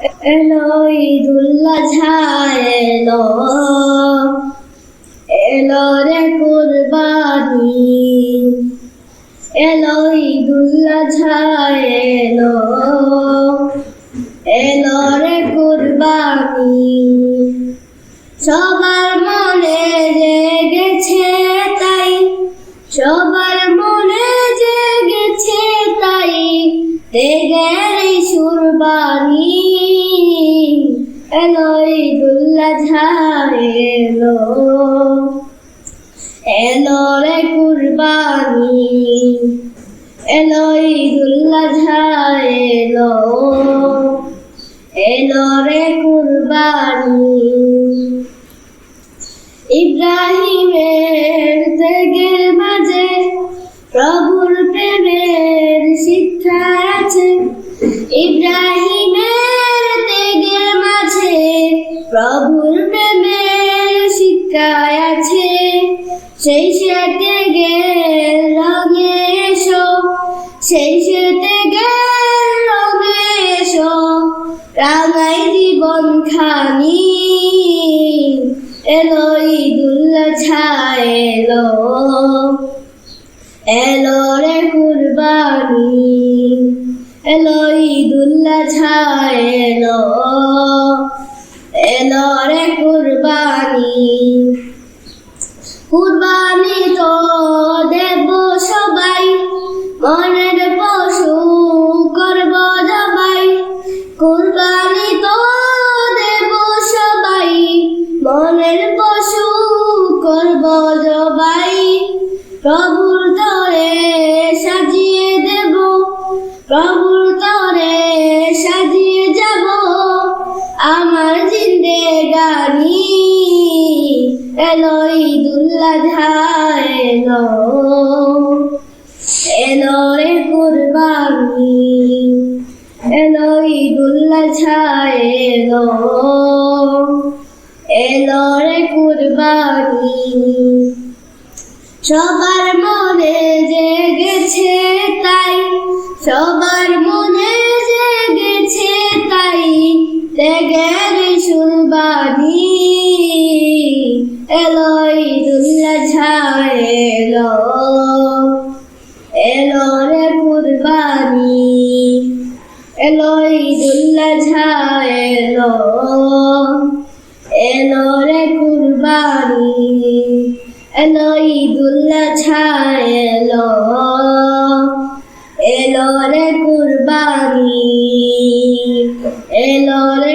এলো ঈদুল্লাহ এলো। এলো রে কুরবানি। এলো ঈদুল্লাহ এলো। এলো রে কুরবানি। সবার মনে জেগেছে তাই, সবার মনে জেগেছে তাই তেগের সুরবানি। এলো ঝাড় এলো। এলো রে কুরবানি। এলো ঈদুল্লাহ ঝাড় এলো। এলো রে কুরবানি। ইব্রাহিমের প্রভুর প্রেমের শিক্ষা আছে। সেই সে ত্যাগের রঙে এসো। সেই সে ত্যাগের রঙে এসো। রাঙাই জীবন খানি। এলো ঈদুল্লাহ ছায় এলো। এলো রে কুরবানি। এলো ঈদুল্লাহ ছায় এলো। কুরবানি তো দেব সবাই, মনের পশু করব জবাই। প্রভুর তরে সাজিয়ে দেব, প্রভুর তরে সাজিয়ে যাব। আমার জিন্দে গানি, এলো ঈদুল্লাহ ঝায় এলো এলো রে কুরবানি। এলো ঈদুল্লাহ ঝায় এলো। এলো রে কুরবানি। সবার মনে জেগেছে তাই, সবার মনে জেগেছে তাই ত্যাগের সুরবানি। এলো ঈদুল্লাহ ঝায় এলো। এলো রে কুরবানি। এলো ঈদুল্লাহ ঝায় এলো এলো রে কুরবানি। এলো ঈদুল্লাহ ছায় এলো এলো রে কুরবানি। এলো রে